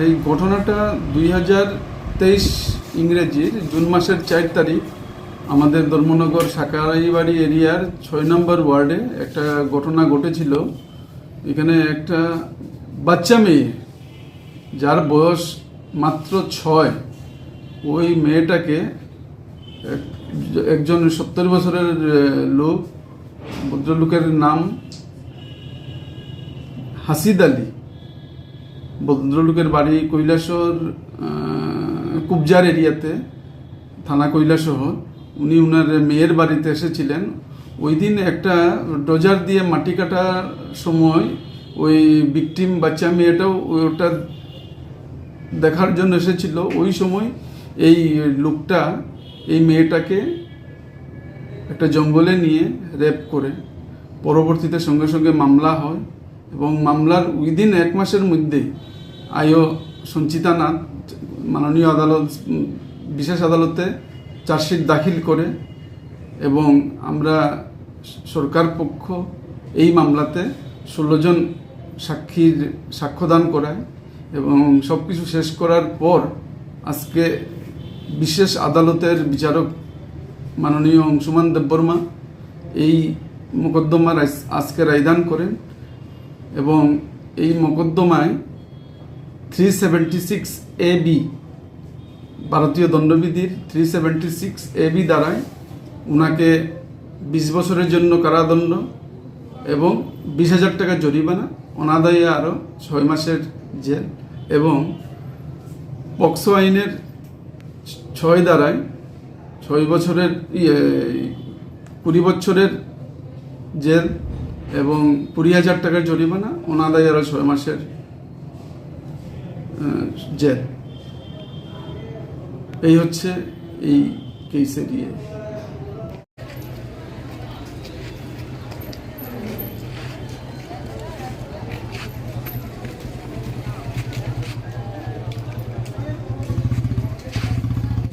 এই ঘটনাটা দুই হাজার তেইশ ইংরেজির জুন মাসের চার তারিখ, আমাদের ধর্মনগর সাকারাইবাড়ি এরিয়ার ছয় নম্বর ওয়ার্ডে একটা ঘটনা ঘটেছিল। এখানে একটা বাচ্চা মেয়ে, যার বয়স মাত্র ছয়, ওই মেয়েটাকে এক- একজন সত্তর বছরের লোক, ভদ্রলোকের নাম হাসিদ আলী। ভদ্রলোকের বাড়ি কৈলাসর কুবজার এরিয়াতে, থানা কৈলাসহর। উনি উনার মেয়ের বাড়িতে এসেছিলেন। ওই দিন একটা ডোজার দিয়ে মাটি কাটার সময় ওই বিকটিম বাচ্চা মেয়েটাও ওটা দেখার জন্য এসেছিল। ওই সময় এই লোকটা, এই মেয়েটাকে একটা জঙ্গলে নিয়ে রেপ করে। পরবর্তীতে সঙ্গে সঙ্গে মামলা হয় এবং মামলার উইদিন এক মাসের মধ্যে আয়ো সঞ্চিতা নাথ, মাননীয় আদালত, বিশেষ আদালতে চার্জশিট দাখিল করে এবং আমরা সরকার পক্ষ এই মামলাতে ষোলো জন সাক্ষীর সাক্ষ্যদান করায় এবং সব কিছু শেষ করার পর আজকে বিশেষ আদালতের বিচারক মাননীয় অংশুমান দেববর্মা এই মোকদ্দমার আজ- আজকে রায়দান করেন এবং এই মোকদ্দমায় three seventy six A B ভারতীয় দণ্ডবিধির three seventy six A B দ্বারায় উনাকে বিশ বছরের জন্য কারাদণ্ড এবং বিশ হাজার টাকা জরিমানা, অনাদায়ে আরও ছয় মাসের জেল এবং পক্সো আইনের ছয় দ্বারায় ছয় বছরের ইয়ে কুড়ি বছরের জেল এবং কুড়ি হাজার টাকার জরিমানা, অনাদায় আরও ছয় মাসের জেল। এই হচ্ছে এই কেসের ইয়ে